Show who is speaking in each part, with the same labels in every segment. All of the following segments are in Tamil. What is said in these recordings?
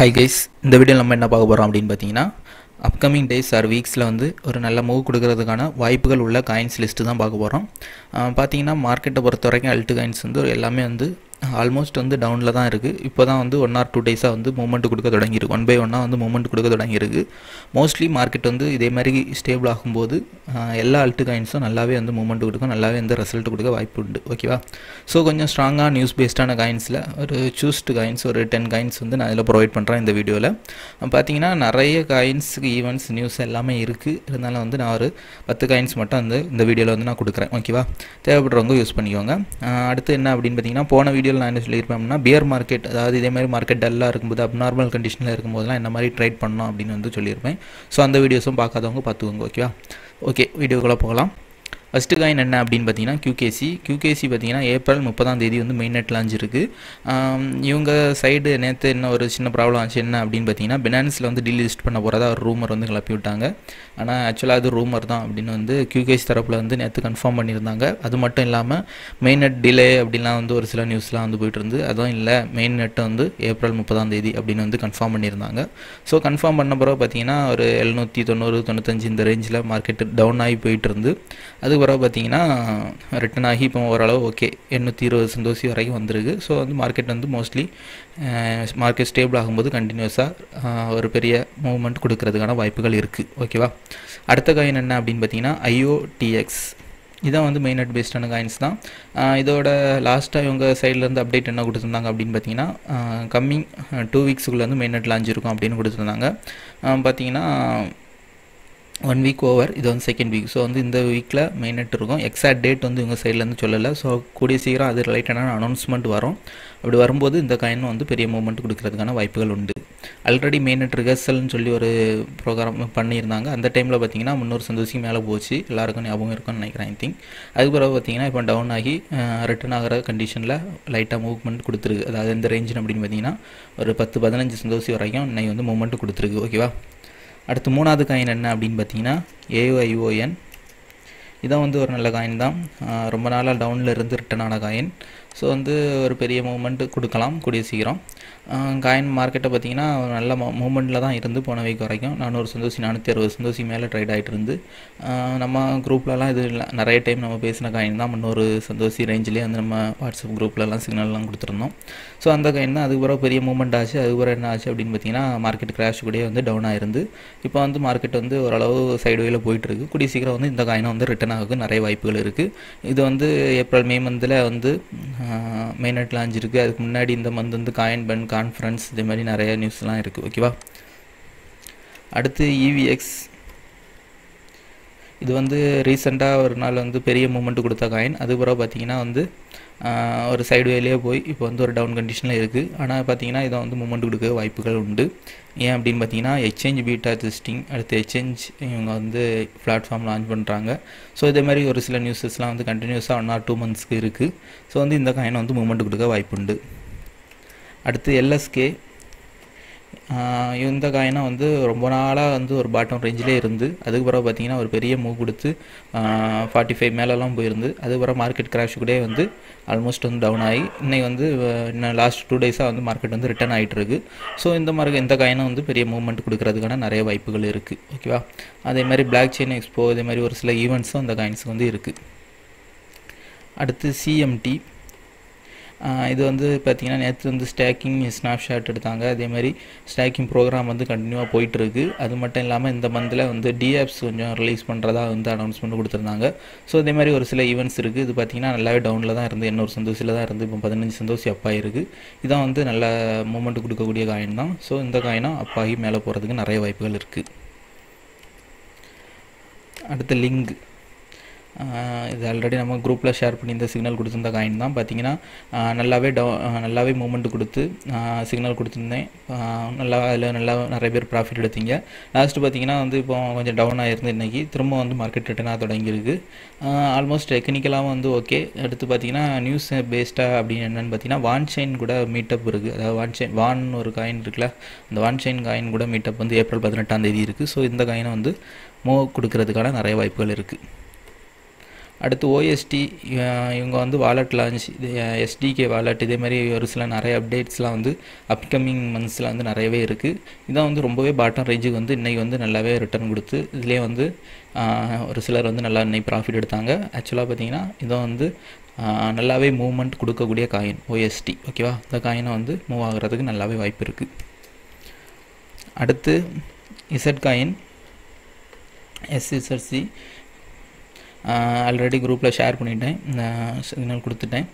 Speaker 1: ஹை கைஸ் இந்த வீடியோவில் நம்ம என்ன பார்க்க போகிறோம் அப்படின்னு பார்த்தீங்கன்னா அப்கமிங் டேஸ் ஆர் வீக்ஸில் வந்து ஒரு நல்ல மூவ் கொடுக்கறதுக்கான வாய்ப்புகள் உள்ள காயின்ஸ் லிஸ்ட்டு தான் பார்க்க போகிறோம் பார்த்தீங்கன்னா மார்க்கெட்டை பொறுத்த வரைக்கும் அல்ட்டு காயின்ஸ் வந்து எல்லாமே வந்து ஆல்மோஸ்ட் வந்து டவுனில் தான் இருக்குது இப்போ தான் வந்து ஒன் ஆர் டூ டேஸாக வந்து மூமெண்ட் கொடுக்க தொடங்கியிருக்கு. ஒன் பை ஒன்னாக வந்து மூமெண்ட் கொடுக்க தொடங்கியிருக்கு. மோஸ்ட்லி மார்க்கெட் வந்து இதே மாதிரி ஸ்டேபிள் ஆகும்போது எல்லா அல்ட்டு காயின்ஸும் நல்லாவே வந்து மூமெண்ட் கொடுக்கும் நல்லாவே வந்து ரிசல்ட் கொடுக்க வாய்ப்பு உண்டு. ஓகேவா ஸோ கொஞ்சம் ஸ்ட்ராங்காக நியூஸ் பேஸ்டான காயின்ஸில் ஒரு சூஸ்டு காயின்ஸ் ஒரு டென் காயின்ஸ் வந்து நான் இதில் ப்ரொவைட் பண்ணுறேன் இந்த வீடியோவில் பார்த்தீங்கன்னா நிறைய காயின்ஸுக்கு ஈவெண்ட்ஸ் நியூஸ் எல்லாமே இருக்குது இருந்தாலும் வந்து நான் ஒரு பத்து காயின்ஸ் மட்டும் வந்து இந்த வீடியோவில் வந்து நான் கொடுக்குறேன். ஓகேவா தேவைப்படுறவங்க யூஸ் பண்ணிக்கோங்க. அடுத்து என்ன அப்படின்னு பார்த்தீங்கன்னா போன வீடியோ ஐடியல் நான் என்ன சொல்லியிருப்பேன் அப்படின்னா பியர் மார்க்கெட் அதாவது இதே மாதிரி மார்க்கெட் டல்லாக இருக்கும்போது அப்நார்மல் கண்டிஷனில் இருக்கும்போதெல்லாம் என்ன மாதிரி ட்ரேட் பண்ணணும் அப்படின்னு வந்து சொல்லியிருப்பேன். ஸோ அந்த வீடியோஸும் பார்க்காதவங்க பார்த்துக்கோங்க ஓகேவா ஓகே வீடியோக்குள்ளே போகலாம். ஃபஸ்ட்டு காயின் என்ன அப்படின்னு பார்த்தீங்கன்னா கியூகேசி கியூகேசி பார்த்தீங்கன்னா ஏப்ரல் முப்பதாம் தேதி வந்து மெயின் நெட் லான்ச் இருக்குது இவங்க சைடு நேற்று என்ன ஒரு சின்ன ப்ராப்ளம் ஆச்சு என்ன அப்படின்னு பார்த்தீங்கன்னா பினான்ஸில் வந்து டீலிஸ்ட் பண்ண போகிறதா ஒரு ரூமர் வந்து கிளப்பி விட்டாங்க. ஆனால் ஆக்சுவலாக அது ரூமர் தான் அப்படின்னு வந்து கியூகேசி தரப்பில் வந்து நேற்று கன்ஃபார்ம் பண்ணியிருந்தாங்க. அது மட்டும் இல்லாமல் மெயின் நெட் டிலே அப்படின்லாம் வந்து ஒரு சில நியூஸ்லாம் வந்து போயிட்டு இருந்து அதுவும் இல்லை மெயின் நெட்டை வந்து ஏப்ரல் முப்பதாம் தேதி அப்படின்னு வந்து கன்ஃபார்ம் பண்ணியிருந்தாங்க. ஸோ கன்ஃபார்ம் பண்ண பிறகு பார்த்தீங்கன்னா ஒரு எழுநூற்றி தொண்ணூறு தொண்ணூத்தஞ்சு இந்த ரேஞ்சில் மார்க்கெட்டு டவுன் ஆகி போயிட்டு இருந்து. அது பிறகு பார்த்தீங்கன்னா ரிட்டன் ஆகி இப்போ ஓரளவு ஓகே எண்ணூற்றி இருபது சந்தோஷி வரைக்கும் வந்திருக்கு. ஸோ வந்து மார்க்கெட் வந்து மோஸ்ட்லி மார்க்கெட் ஸ்டேபிள் ஆகும்போது கண்டினியூஸாக ஒரு பெரிய மூவ்மெண்ட் கொடுக்கறதுக்கான வாய்ப்புகள் இருக்குது ஓகேவா அடுத்த காயின் என்ன அப்படின்னு பார்த்தீங்கன்னா ஐஓடிஎக்ஸ் இதான் வந்து மெயின் நெட் பேஸ்டான காயின்ஸ் தான். இதோட லாஸ்ட்டாக இவங்க சைட்லேருந்து அப்டேட் என்ன கொடுத்துருந்தாங்க அப்படின்னு பார்த்தீங்கன்னா கம்மிங் டூ வீக்ஸுக்குள்ளே வந்து மெயின் நெட் லான்ச் இருக்கும் அப்படின்னு கொடுத்துருந்தாங்க. பார்த்தீங்கன்னா ஒன் வீக் ஓவர் இது வந்து செகண்ட் வீக் ஸோ வந்து இந்த வீக்கில் மெயினட் இருக்கும். எக்ஸாக்ட் டேட் வந்து இவங்க சைட்லேருந்து சொல்லலை. ஸோ கூடிய சீக்கிரம் அது ரிலேட்டடான அனௌன்ஸ்மெண்ட் வரும். அப்படி வரும்போது இந்த காயின் வந்து பெரிய மூவ்மெண்ட் கொடுக்கறதுக்கான வாய்ப்புகள் உண்டு. ஆல்ரெடி மெயினட் ரிகர்சல்னு ரிஹர்சல்னு சொல்லி ஒரு ப்ரோக்ராம் பண்ணியிருந்தாங்க. அந்த டைமில் பார்த்தீங்கன்னா முந்நூறு சந்தோஷிக்கு மேலே போச்சு. எல்லாருக்கும் ஞாபகம் இருக்கும்னு நினைக்கிறேன் ஐ திங்க் அதுக்கு பிறகு பார்த்தீங்கன்னா இப்போ டவுன் ஆகி ரிட்டர்ன் ஆகிற கண்டிஷனில் லைட்டாக மூவ்மெண்ட் கொடுத்துருக்கு. அதாவது எந்த ரேஞ்சில் அப்படின்னு பார்த்தீங்கன்னா ஒரு பத்து பதினஞ்சு சந்தோஷி வரைக்கும் இன்னைக்கு வந்து மூவ்மெண்ட் கொடுத்துருக்கு. ஓகேவா அடுத்து மூணாவது காயின் என்ன அப்படின்னு பார்த்தீங்கன்னா ஏஐஓஎன் இதான் வந்து ஒரு நல்ல காயின் தான். ரொம்ப நாளாக டவுனில் இருந்து ரிட்டர்ன் ஆன காயின் ஸோ வந்து ஒரு பெரிய மூமெண்ட்டு கொடுக்கலாம் கூடிய சீக்கிரம். காயின் மார்க்கெட்டை பார்த்தீங்கன்னா நல்ல மூமெண்ட்டில் தான் இருந்து போன வீக் வரைக்கும். நானூறு சந்தோஷி நானூற்றி அறுபது சந்தோஷி மேலே ட்ரேட் ஆகிட்டு இருந்து. நம்ம குரூப்லலாம் இது இல்லை நிறைய டைம் நம்ம பேசின காயின் தான். முன்னூறு சந்தோஷி ரேஞ்சிலே வந்து நம்ம வாட்ஸ்அப் குரூப்லலாம் சிக்னல்லாம் கொடுத்துருந்தோம். ஸோ அந்த காயின் தான். அதுக்கு பிறகு பெரிய மூமெண்ட் ஆச்சு. அதுக்கப்புறம் என்ன ஆச்சு அப்படின்னு பார்த்தீங்கன்னா மார்க்கெட் கிராஷ் கூடயே வந்து டவுன் ஆயிருந்து இப்போ வந்து மார்க்கெட் வந்து ஓரளவு சைடு வேல போயிட்டு இருக்கு. கூடிய சீக்கிரம் வந்து இந்த காயினை வந்து ரிட்டர்ன் ஆகுக்கு நிறைய வாய்ப்புகள் இருக்குது இது வந்து ஏப்ரல் மே மந்தில் வந்து மெயின் நெட் லான்ச் இருக்குது அதுக்கு முன்னாடி இந்த மந்த் வந்து காயின் பன் கான்ஃபரன்ஸ் இதே மாதிரி நிறைய நியூஸ்லாம் இருக்குது ஓகேவா அடுத்து இவிஎக்ஸ் இது வந்து ரீசெண்டாக ஒரு நாள் வந்து பெரிய மூமெண்ட் கொடுத்த காயின் அதுக்கப்புறம் பார்த்தீங்கன்னா வந்து ஒரு சைடு வேலையே போய் இப்போ வந்து ஒரு டவுன் கண்டிஷனில் இருக்குது ஆனால் பார்த்தீங்கன்னா இதை வந்து மூமெண்ட் கொடுக்க வாய்ப்புகள் உண்டு. ஏன் அப்படின்னு பார்த்தீங்கன்னா எக்ஸ்சேஞ்ச் பீட்டா டெஸ்டிங் அடுத்து எக்ஸ்சேஞ்ச் இவங்க வந்து பிளாட்ஃபார்ம் லான்ச் பண்ணுறாங்க ஸோ இதே மாதிரி ஒரு சில நியூஸஸ்லாம் வந்து கண்டினியூஸாக ஒன் ஆர் டூ மந்த்ஸ்க்கு இருக்குது ஸோ வந்து இந்த காயினை வந்து மூமெண்ட் கொடுக்க வாய்ப்புண்டு. அடுத்து எல்எஸ்கே இந்த காயினா வந்து ரொம்ப நாளாக வந்து ஒரு பாட்டம் ரேஞ்சிலே இருந்து அதுக்கு பிறகு பார்த்தீங்கன்னா ஒரு பெரிய மூவ் கொடுத்து ஃபார்ட்டி ஃபைவ் மேலெலாம் போயிருந்து அதுக்கப்புறம் மார்க்கெட் கிராஷ் கூட வந்து ஆல்மோஸ்ட் வந்து டவுன் ஆகி இன்னைக்கு வந்து இன்னும் லாஸ்ட் டூ டேஸாக வந்து மார்க்கெட் வந்து ரிட்டர்ன் ஆகிட்டு இருக்கு ஸோ இந்த மாதிரி இந்த காயினும் வந்து பெரிய மூவ்மெண்ட் கொடுக்கறதுக்கான நிறைய வாய்ப்புகள் இருக்குது ஓகேவா அதே மாதிரி பிளாக் செயின் எக்ஸ்போ இதே மாதிரி ஒரு சில ஈவெண்ட்ஸும் அந்த காயின்ஸுக்கு வந்து இருக்குது அடுத்து சிஎம்டி இது வந்து பார்த்திங்கன்னா நேற்று வந்து ஸ்டாக்கிங் ஸ்னாப்ஷாட் எடுத்தாங்க. அதே மாதிரி ப்ரோக்ராம் வந்து கண்டினியூவாக போயிட்டுருக்கு. அது மட்டும் இல்லாமல் இந்த மந்தில் வந்து டிஆப்ஸ் கொஞ்சம் ரிலீஸ் பண்ணுறதா வந்து அனௌன்ஸ்மெண்ட் கொடுத்துருந்தாங்க. ஸோ இதே மாதிரி ஒரு சில ஈவெண்ட்ஸ் இருக்குது இது பார்த்தீங்கன்னா நல்லாவே டவுனில் தான் இருந்து இன்னொரு சந்தோஷத்தில் தான் இருந்து இப்போ பதினஞ்சு சந்தோஷி அப்பாயிருக்கு ஆகிருக்கு இதான் வந்து நல்ல மூமெண்ட் கொடுக்கக்கூடிய காயின் தான். ஸோ இந்த காயினாக அப்பாகி மேலே போகிறதுக்கு நிறைய வாய்ப்புகள் இருக்குது அடுத்து லிங்க். இது ஆல்ரெடி நம்ம குரூப்பில் ஷேர் பண்ணி இந்த சிக்னல் கொடுத்துருந்த காயின் தான். பார்த்தீங்கன்னா நல்லாவே டவு நல்லாவே மூமெண்ட் கொடுத்து சிக்னல் கொடுத்துருந்தேன். நல்லா அதில் நல்லா நிறைய பேர் ப்ராஃபிட் எடுத்தீங்க. லாஸ்ட்டு பார்த்தீங்கன்னா வந்து இப்போ கொஞ்சம் டவுன் ஆகிருந்து இன்றைக்கி திரும்ப வந்து மார்க்கெட் ரிட்டனாக தொடங்கியிருக்கு. ஆல்மோஸ்ட் டெக்னிக்கலாகவும் வந்து ஓகே அடுத்து பார்த்தீங்கன்னா நியூஸ் பேஸ்டாக அப்படின்னு என்னென்னு பார்த்தீங்கன்னா வான் செயின் கூட மீட்டப் இருக்குது அதாவது வான் செயின் வான் ஒரு காயின் இருக்குல்ல அந்த வான் செயின் காயின் கூட மீட்டப் வந்து ஏப்ரல் பதினெட்டாம் தேதி இருக்குது ஸோ இந்த காயினை வந்து மூவ் கொடுக்கறதுக்கான நிறைய வாய்ப்புகள் இருக்குது அடுத்து ஓஎஸ்டி இவங்க வந்து வாலெட் லான்ச் இது எஸ்டிகே வாலெட் இதே மாதிரி ஒரு சில நிறைய அப்டேட்ஸ்லாம் வந்து அப்கமிங் மந்த்ஸில் வந்து நிறையவே இருக்குது இதான் வந்து ரொம்பவே பாட்டம் ரேஞ்சுக்கு வந்து இன்றைக்கி வந்து நல்லாவே ரிட்டர்ன் கொடுத்து இதுலேயே வந்து ஒரு சிலர் வந்து நல்லா இன்னைக்கு ப்ராஃபிட் எடுத்தாங்க. ஆக்சுவலாக பார்த்தீங்கன்னா இதான் வந்து நல்லாவே மூவ்மெண்ட் கொடுக்கக்கூடிய காயின் ஓஎஸ்டி ஓகேவா இந்த காயினை வந்து மூவ் ஆகிறதுக்கு நல்லாவே வாய்ப்பு இருக்குது அடுத்து இசட் காயின் எஸ்எஸ்எஸ்சி ஆல்ரெடி குரூப்பில் ஷேர் பண்ணிட்டேன். சிக்னல் கொடுத்துட்டேன்.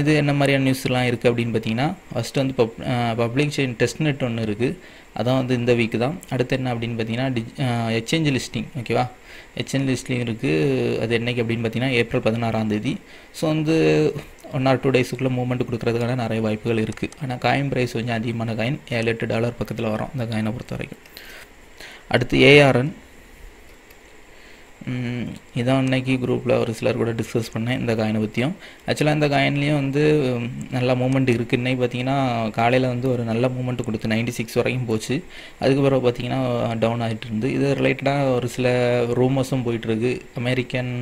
Speaker 1: இது என்ன மாதிரியான நியூஸ்லாம் இருக்குது அப்படின்னு பார்த்தீங்கன்னா ஃபஸ்ட்டு வந்து பப் பப்ளிக் டெஸ்ட் நெட் ஒன்று இருக்குது அதான் வந்து இந்த வீக்கு தான். அடுத்து என்ன அப்படின்னு பார்த்தீங்கன்னா டி எக்ஸ்சேஞ்ச் லிஸ்டிங் ஓகேவா எக்ஸ்சேஞ்ச் லிஸ்டிங் இருக்குது அது என்றைக்கு அப்படின்னு பார்த்தீங்கன்னா ஏப்ரல் பதினாறாம் தேதி. ஸோ வந்து ஒன் ஆர் டூ டேஸுக்குள்ளே மூவ்மெண்ட் கொடுக்குறதுக்கான நிறைய வாய்ப்புகள் இருக்குது ஆனால் காயின் ப்ரைஸ் கொஞ்சம் அதிகமான காயின் ஏழு எட்டு டாலர் பக்கத்தில் வரும் அந்த காயினை பொறுத்த வரைக்கும் அடுத்து ஏஆர்என் இதான் இன்னைக்கு குரூப்பில் ஒரு சிலர் கூட டிஸ்கஸ் பண்ணேன் இந்த காயினை பற்றியும் ஆக்சுவலாக இந்த காயின்லேயும் வந்து நல்ல மூமெண்ட் இருக்குது இன்னைக்கு பார்த்தீங்கன்னா காலையில் வந்து ஒரு நல்ல மூமெண்ட் கொடுத்து நைன்டி சிக்ஸ் வரைக்கும் போச்சு அதுக்கப்புறம் பார்த்தீங்கன்னா டவுன் ஆகிட்டு இருந்து. இது ரிலேட்டடாக ஒரு சில ரூமர்ஸும் போயிட்டுருக்கு அமெரிக்கன்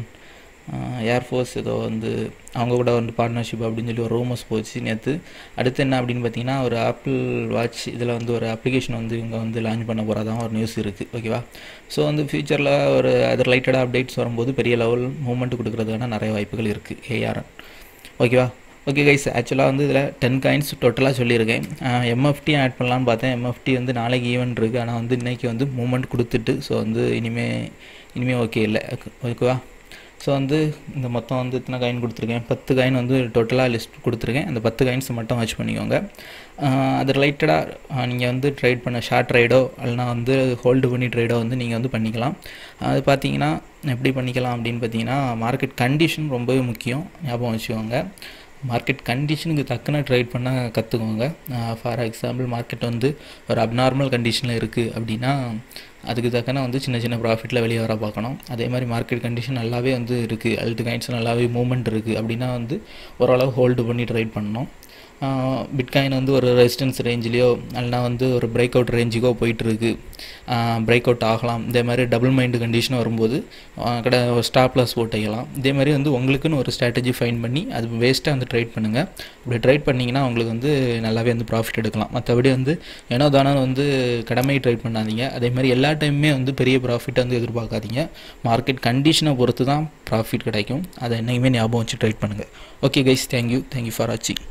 Speaker 1: ஏர்ஃபோர்ஸ் ஏதோ வந்து அவங்க கூட வந்து பார்ட்னர்ஷிப் அப்படின்னு சொல்லி ஒரு ரூமர்ஸ் போச்சு நேற்று அடுத்து என்ன அப்படின்னு பார்த்தீங்கன்னா ஒரு ஆப்பிள் வாட்ச் இதில் வந்து ஒரு அப்ளிகேஷன் வந்து இவங்க வந்து லான்ச் பண்ண போகிறதா ஒரு நியூஸ் இருக்குது ஓகேவா ஸோ வந்து ஃப்யூச்சரில் ஒரு அது ரிலேட்டடாக அப்டேட்ஸ் வரும்போது பெரிய லெவல் மூவ்மெண்ட் கொடுக்குறதுக்கான நிறைய வாய்ப்புகள் இருக்குது ஏஆர்என் ஓகேவா ஓகே கைஸ் ஆக்சுவலாக வந்து இதில் டென் காயின்ஸ் டோட்டலாக சொல்லியிருக்கேன். எம்எஃப்டி ஆட் பண்ணலான்னு பார்த்தேன். எம்எஃப்டி வந்து நாளைக்கு ஈவெண்ட் இருக்குது ஆனால் வந்து இன்றைக்கி வந்து மூமெண்ட் கொடுத்துட்டு ஸோ வந்து இனிமேல் இனிமேல் ஓகே இல்லை. ஓகேவா ஸோ வந்து இந்த மொத்தம் வந்து இத்தனை காயின் கொடுத்துருக்கேன். பத்து காயின் வந்து டோட்டலாக லிஸ்ட் கொடுத்துருக்கேன். அந்த பத்து காயின்ஸ் மட்டும் வச்சு பண்ணிக்கோங்க. அது ரிலேட்டடாக நீங்கள் வந்து ட்ரேட் பண்ண ஷார்ட் ட்ரைடோ இல்லைனா வந்து ஹோல்டு பண்ணி ட்ரேடோ வந்து நீங்கள் வந்து பண்ணிக்கலாம். அது பார்த்தீங்கன்னா எப்படி பண்ணிக்கலாம் அப்படின்னு பார்த்தீங்கன்னா மார்க்கெட் கண்டிஷன் ரொம்பவே முக்கியம். ஞாபகம் வச்சுக்கோங்க. மார்க்கெட் கண்டிஷனுக்கு தக்கன ட்ரேட் பண்ணால் கற்றுக்கோங்க ஃபார் எக்ஸாம்பிள் மார்க்கெட் வந்து ஒரு அப்நார்மல் கண்டிஷனில் இருக்குது அப்படின்னா அதுக்கு தக்கன வந்து சின்ன சின்ன ப்ராஃபிட்டில் வெளியே வர பார்க்கணும். அதே மாதிரி மார்க்கெட் கண்டிஷன் நல்லாவே வந்து இருக்குது அல்ட் கைன்ஸ் நல்லாவே மூவ்மெண்ட் இருக்குது அப்படின்னா வந்து ஓரளவு ஹோல்டு பண்ணி ட்ரேட் பண்ணணும். பிட்காயின் வந்து ஒரு ரெசிஸ்டன்ஸ் ரேஞ்சிலேயோ இல்லைனா வந்து ஒரு பிரேக் அவுட் ரேஞ்சுக்கோ போயிட்டுருக்கு. பிரேக் அவுட் ஆகலாம். இதே மாதிரி டபுள் மைண்டு கண்டிஷன் வரும்போது கடை ஸ்டாப்லாஸ் போட்டுக்கலாம். இதே மாதிரி வந்து உங்களுக்குன்னு ஒரு ஸ்ட்ராட்டஜி ஃபைன் பண்ணி அது வேஸ்ட்டாக வந்து ட்ரேட் பண்ணுங்கள் அப்படி ட்ரேட் பண்ணிங்கன்னா உங்களுக்கு வந்து நல்லாவே வந்து ப்ராஃபிட் எடுக்கலாம். மற்றபடி வந்து ஏனோ தானோ வந்து கடமை ட்ரேட் பண்ணாதீங்க. அதே மாதிரி எல்லா டைமுமே வந்து பெரிய ப்ராஃபிட்டை வந்து எதிர்பார்க்காதீங்க. மார்க்கெட் கண்டிஷனை பொறுத்து தான் ப்ராஃபிட் கிடைக்கும். அதை என்னையுமே ஞாபகம் வச்சு ட்ரேட் பண்ணுங்கள் okay guys thank you thank you for வாட்சிங்